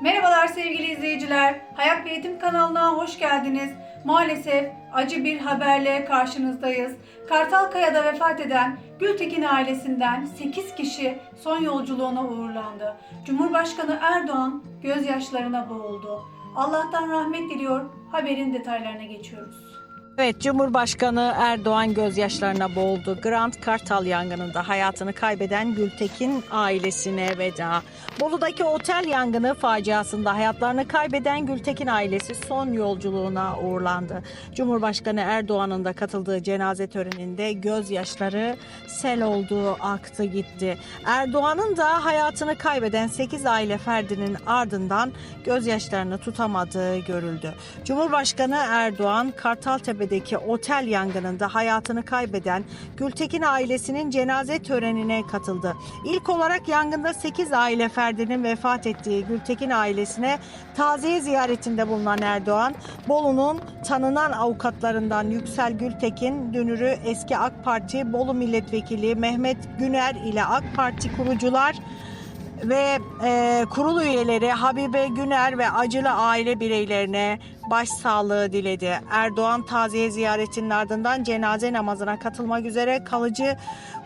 Merhabalar sevgili izleyiciler. Hayat ve Eğitim kanalına hoş geldiniz. Maalesef acı bir haberle karşınızdayız. Kartalkaya'da vefat eden Gültekin ailesinden 8 kişi son yolculuğuna uğurlandı. Cumhurbaşkanı Erdoğan gözyaşlarına boğuldu. Allah'tan rahmet diliyor. Haberin detaylarına geçiyoruz. Evet, Cumhurbaşkanı Erdoğan gözyaşlarına boğuldu. Grand Kartal yangınında hayatını kaybeden Gültekin ailesine veda. Bolu'daki otel yangını faciasında hayatlarını kaybeden Gültekin ailesi son yolculuğuna uğurlandı. Cumhurbaşkanı Erdoğan'ın da katıldığı cenaze töreninde gözyaşları sel olduğu aktı gitti. Erdoğan'ın da hayatını kaybeden 8 aile ferdinin ardından gözyaşlarını tutamadığı görüldü. Cumhurbaşkanı Erdoğan Kartaltepe'deki otel yangınında hayatını kaybeden Gültekin ailesinin cenaze törenine katıldı. İlk olarak yangında 8 aile ferdinin vefat ettiği Gültekin ailesine taziye ziyaretinde bulunan Erdoğan, Bolu'nun tanınan avukatlarından Yüksel Gültekin, dünürü eski AK Parti Bolu Milletvekili Mehmet Güner ile AK Parti kurucular ve e, kurul üyeleri Habibe Güner ve acılı aile bireylerine başsağlığı diledi. Erdoğan taziye ziyaretinin ardından cenaze namazına katılmak üzere kalıcı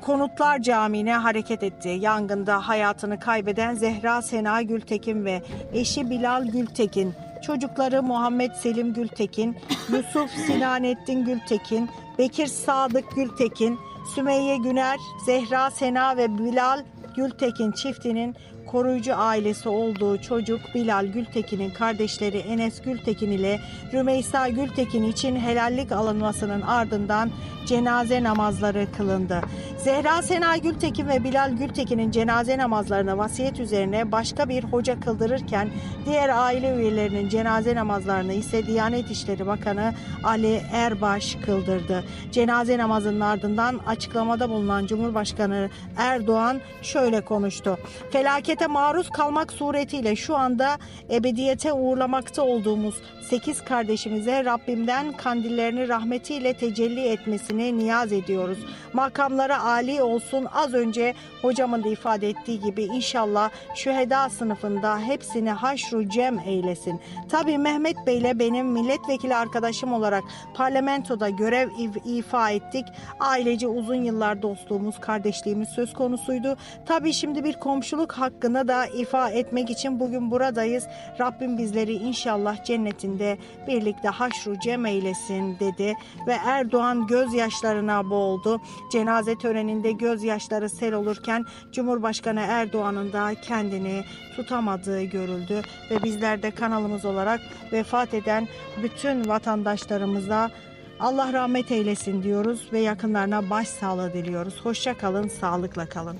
Konutlar Camii'ne hareket etti. Yangında hayatını kaybeden Zehra Sena Gültekin ve eşi Bilal Gültekin, çocukları Muhammed Selim Gültekin, Yusuf Sinanettin Gültekin, Bekir Sadık Gültekin, Sümeyye Güner, Zehra Sena ve Bilal Gültekin çiftinin koruyucu ailesi olduğu çocuk Bilal Gültekin'in kardeşleri Enes Gültekin ile Rümeysa Gültekin için helallik alınmasının ardından cenaze namazları kılındı. Zehra Sena Gültekin ve Bilal Gültekin'in cenaze namazlarını vasiyet üzerine başka bir hoca kıldırırken diğer aile üyelerinin cenaze namazlarını ise Diyanet İşleri Bakanı Ali Erbaş kıldırdı. Cenaze namazının ardından açıklamada bulunan Cumhurbaşkanı Erdoğan şöyle konuştu. Felakete maruz kalmak suretiyle şu anda ebediyete uğurlamakta olduğumuz 8 kardeşimize Rabbimden kandillerini rahmetiyle tecelli etmesini niyaz ediyoruz. Makamlara âli olsun az önce hocamın da ifade ettiği gibi inşallah şüheda sınıfında hepsini haşru cem eylesin. Tabii Mehmet Bey ile benim milletvekili arkadaşım olarak parlamentoda görev if- ifa ettik. Ailece uzun yıllar dostluğumuz, kardeşliğimiz söz konusuydu. Tabii şimdi bir komşuluk hakkını da ifa etmek için bugün buradayız. Rabbim bizleri inşallah cennetinde birlikte haşru cem eylesin dedi ve Erdoğan gözyaşlarına boğuldu. Cenaze töreninde gözyaşları sel olurken Cumhurbaşkanı Erdoğan'ın da kendini tutamadığı görüldü ve bizler de kanalımız olarak vefat eden bütün vatandaşlarımıza Allah rahmet eylesin diyoruz ve yakınlarına başsağlığı diliyoruz. Hoşça kalın, sağlıkla kalın.